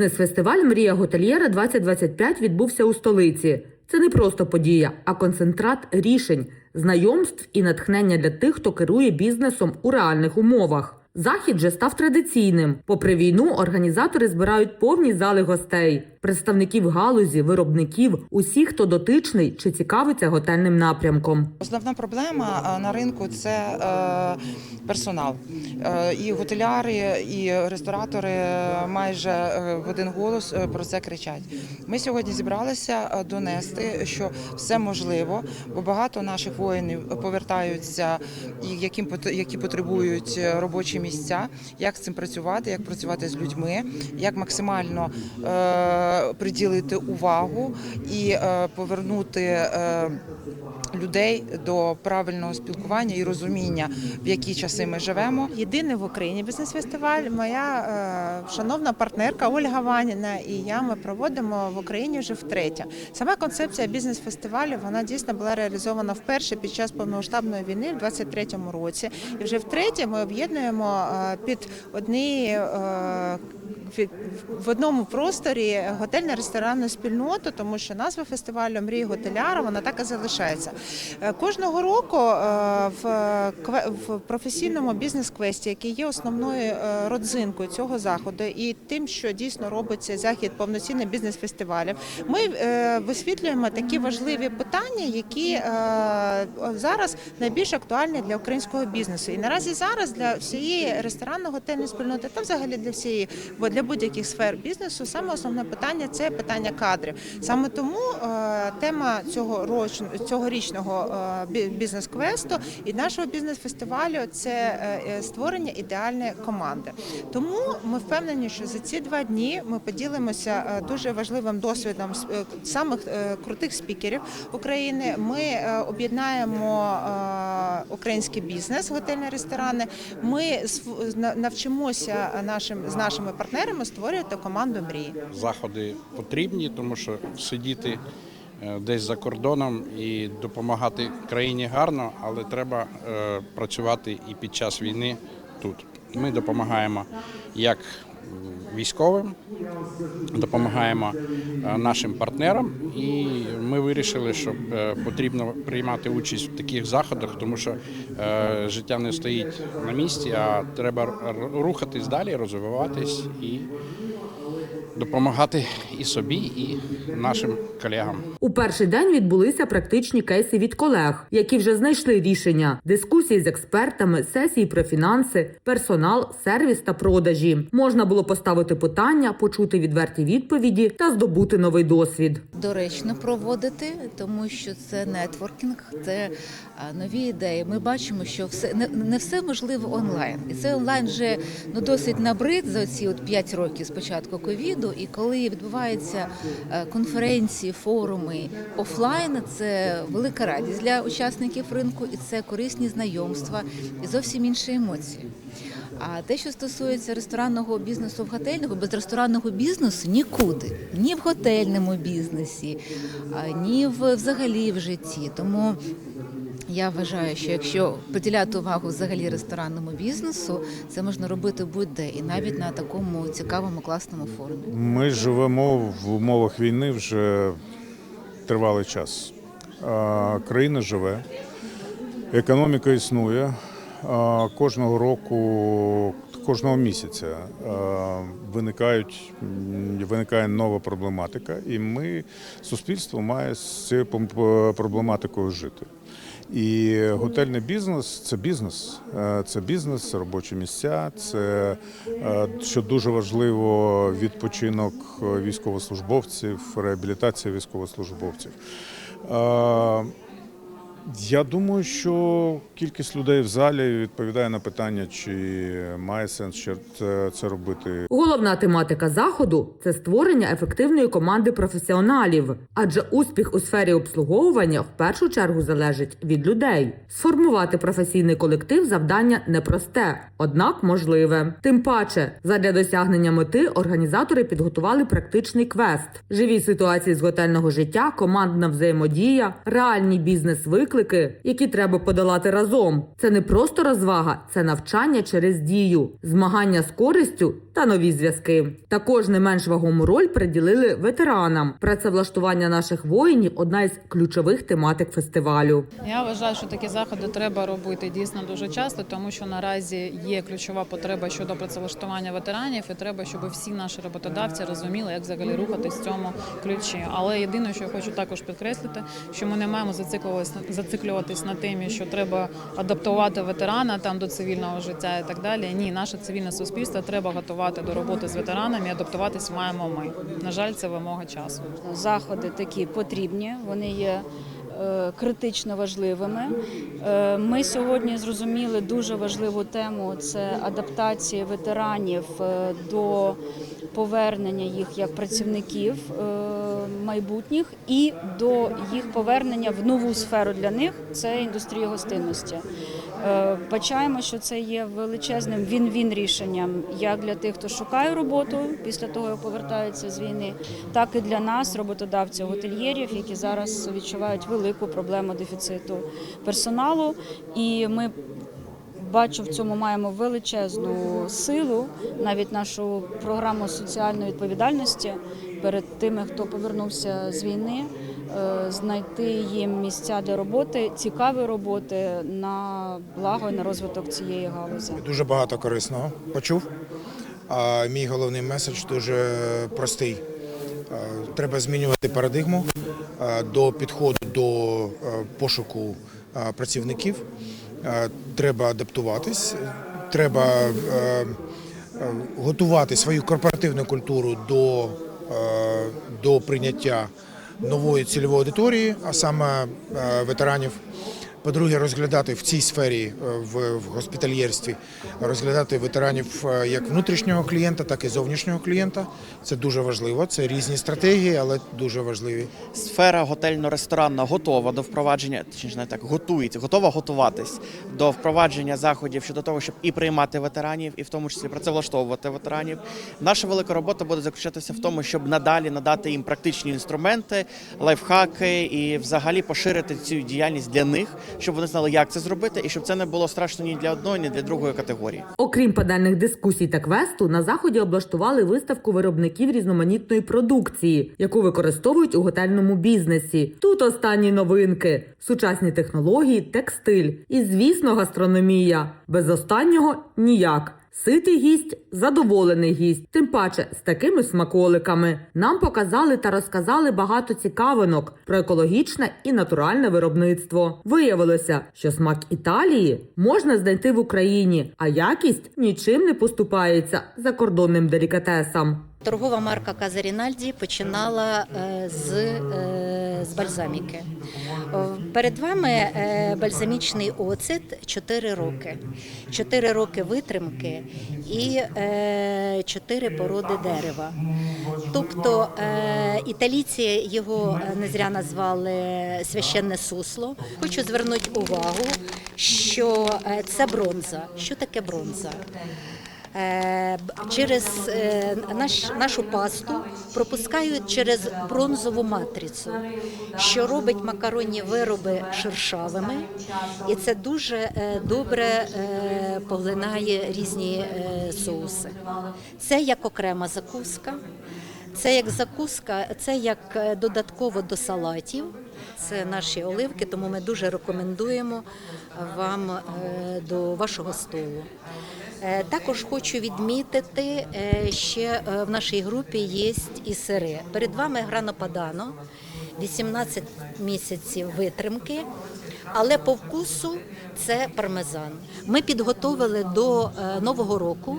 Бізнес-фестиваль Мрія готельєра 2025 відбувся у столиці. Це не просто подія, а концентрат рішень, знайомств і натхнення для тих, хто керує бізнесом у реальних умовах. Захід же став традиційним. Попри війну, організатори збирають повні зали гостей, представників галузі, виробників, усіх, хто дотичний чи цікавиться готельним напрямком. Основна проблема на ринку це е, персонал. Е, І готеляри, і ресторатори майже е, в один голос про це кричать. Ми сьогодні зібралися донести, що все можливо, бо багато наших воїнів повертаються, яким які потребують е, місця. Як з цим працювати, як працювати з людьми, як максимально е, приділити увагу і е, повернути. Е, людей до правильного спілкування і розуміння, в які часи ми живемо. Єдиний в Україні бізнес-фестиваль. Моя е, шановна партнерка Ольга Ваніна і я ми проводимо в Україні вже втретє. Сама концепція бізнес-фестивалю вона дійсно була реалізована вперше під час повномасштабної війни в 23-му році. І вже втретє ми об'єднуємо е, під одні. В одному просторі готельно-ресторанну спільноту, тому що назва фестивалю Мрії готеляра вона так і залишається. Е, Кожного року е, в, професійному бізнес-квесті, який є основною е, родзинкою цього заходу, і тим, що дійсно робить цей захід повноцінним бізнес-фестивалем, ми висвітлюємо такі важливі питання, які зараз найбільш актуальні для українського бізнесу. І наразі зараз для всієї ресторанно-готельної спільноти та взагалі для всієї, бо для будь-яких сфер бізнесу саме основне питання це питання кадрів. Саме тому е, тема цього роч... цьогорічного е, бізнес-квесту і нашого бізнес-фестивалю це е, створення ідеальної команди. Тому ми впевнені, що за ці два дні ми поділимося дуже важливим досвідом самих крутих спікерів України. Ми об'єднаємо український бізнес, готельні ресторани. Ми навчимося нашим з нашими партнерами створювати команду мрії. заходи потрібні, тому що сидіти е, десь за кордоном і допомагати країні гарно, але треба е, працювати і під час війни тут. Ми допомагаємо як військовим, допомагаємо е, нашим партнерам, і ми вирішили, що е, потрібно приймати участь в таких заходах, тому що е, життя не стоїть на місці, а треба рухатись далі, розвиватись і допомагати і собі, і нашим колегам. У перший день відбулися практичні кейси від колег, які вже знайшли рішення: дискусії з експертами, сесії про фінанси, персонал, сервіс та продажі. Можна було поставити питання, почути відверті відповіді та здобути новий досвід. доречно проводити, тому що це нетворкінг, це нові ідеї. Ми бачимо, що все не, не все можливо онлайн, і це онлайн вже ну досить набрид за ці от 5 років з початку І коли відбуваються е, конференції, форуми офлайн, це велика радість для учасників ринку, і це корисні знайомства і зовсім інші емоції. А те, що стосується ресторанного бізнесу в готельного, без ресторанного бізнесу нікуди, ні в готельному бізнесі, ні в взагалі в житті. Тому я вважаю, що якщо приділяти увагу взагалі ресторанному бізнесу, це можна робити будь-де і навіть на такому цікавому класному форумі. Ми живемо в умовах війни вже тривалий час. Країна живе, економіка існує. Кожного року, кожного місяця виникають, виникає нова проблематика, і ми, суспільство має з цією проблематикою жити. І готельний бізнес це бізнес. Е, Це бізнес, це робочі місця, це е, що дуже важливо відпочинок е, військовослужбовців, реабілітація військовослужбовців. Е, Я думаю, що кількість людей в залі відповідає на питання, чи має сенс ще це, робити Головна тематика заходу це створення ефективної команди професіоналів, адже успіх у сфері обслуговування в першу чергу залежить від людей. Сформувати професійний колектив завдання непросте, однак можливе. Тим паче, задля досягнення мети організатори підготували практичний квест, живі ситуації з готельного життя, командна взаємодія, реальні бізнес-виклики виклики, які треба подолати разом. Це не просто розвага, це навчання через дію, змагання з користю та нові зв'язки. Також не менш вагому роль приділили ветеранам. Працевлаштування наших воїнів одна із ключових тематик фестивалю. Я вважаю, що такі заходи треба робити дійсно дуже часто, тому що наразі є ключова потреба щодо працевлаштування ветеранів, і треба, щоб всі наші роботодавці розуміли, як взагалі рухатись в цьому ключі. Але єдине, що я хочу також підкреслити, що ми не маємо зациклюватись зациклюватись на темі, що треба адаптувати ветерана там до цивільного життя і так далі. Ні, наше цивільне суспільство треба готувати до роботи з ветеранами. Адаптуватись маємо ми. На жаль, це вимога часу. заходи такі потрібні, вони є критично важливими. Е, Ми сьогодні зрозуміли дуже важливу тему це адаптація ветеранів е, до повернення їх як працівників е, майбутніх і до їх повернення в нову сферу для них це індустрія гостинності. Е, Бачаємо, що це є величезним він-він рішенням як для тих, хто шукає роботу після того, як повертаються з війни, так і для нас, роботодавців готельєрів, які зараз відчувають велику проблему дефіциту персоналу. І ми бачу в цьому маємо величезну силу, навіть нашу програму соціальної відповідальності перед тими, хто повернувся з війни, знайти їм місця для роботи, цікаві роботи на благо і на розвиток цієї галузі. Дуже багато корисного почув. А мій головний меседж дуже простий. Е, Треба змінювати парадигму е, до підходу до е, пошуку е, працівників. Е, Треба адаптуватись, треба е, е, готувати свою корпоративну культуру до, е, до прийняття нової цільової аудиторії, а саме е, ветеранів. По-друге, розглядати в цій сфері е, в, госпітальєрстві, розглядати ветеранів е, як внутрішнього клієнта, так і зовнішнього клієнта. Це дуже важливо. Це різні стратегії, але дуже важливі. Сфера готельно-ресторанна готова до впровадження, точніше не так, готується, готова готуватись до впровадження заходів щодо того, щоб і приймати ветеранів, і в тому числі працевлаштовувати ветеранів. Наша велика робота буде заключатися в тому, щоб надалі надати їм практичні інструменти, лайфхаки і взагалі поширити цю діяльність для них, щоб вони знали, як це зробити, і щоб це не було страшно ні для одної, ні для другої категорії. Окрім панельних дискусій та квесту, на заході облаштували виставку виробників різноманітної продукції, яку використовують у готельному бізнесі. Тут останні новинки, сучасні технології, текстиль і, звісно, гастрономія. Без останнього ніяк. Ситий гість, задоволений гість, тим паче з такими смаколиками. Нам показали та розказали багато цікавинок про екологічне і натуральне виробництво. Виявилося, що смак Італії можна знайти в Україні, а якість нічим не поступається закордонним делікатесам. Торгова марка Каза Рінальді починала е, з, е, з бальзаміки. Перед вами е, бальзамічний оцет 4 роки. 4 роки витримки і 4 породи дерева. Тобто е, італійці його е, не зря назвали священне сусло. Хочу звернути увагу, що е, це бронза. Що таке бронза? Е, через е, наш, нашу пасту пропускають через бронзову матрицю, що робить макаронні вироби шершавими, і це дуже е, добре поглинає різні соуси. Це як окрема закуска. Це як закуска, це як додатково до салатів. Це наші оливки, тому ми дуже рекомендуємо вам до вашого столу. Е, Також хочу відмітити, е, ще е, в нашій групі є і сири. Перед вами грано падано, 18 місяців витримки, але по вкусу це пармезан. Ми підготовили до нового року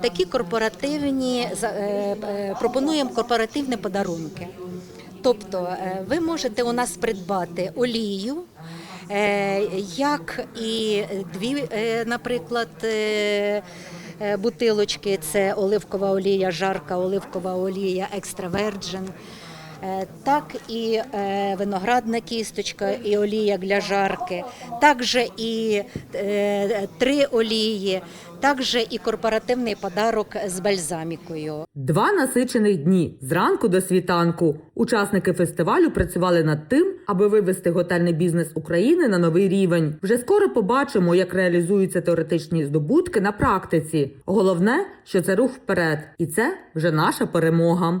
такі корпоративні пропонуємо корпоративні подарунки. Тобто ви можете у нас придбати олію, як і дві, е, наприклад, е, е, бутилочки це оливкова олія, жарка оливкова олія, екстра верджин. Е, Так і е, виноградна кісточка, і олія для жарки, також і е, три олії, також і корпоративний подарок з бальзамікою. Два насичених дні зранку до світанку. Учасники фестивалю працювали над тим, аби вивести готельний бізнес України на новий рівень. Вже скоро побачимо, як реалізуються теоретичні здобутки на практиці. Головне, що це рух вперед, і це вже наша перемога.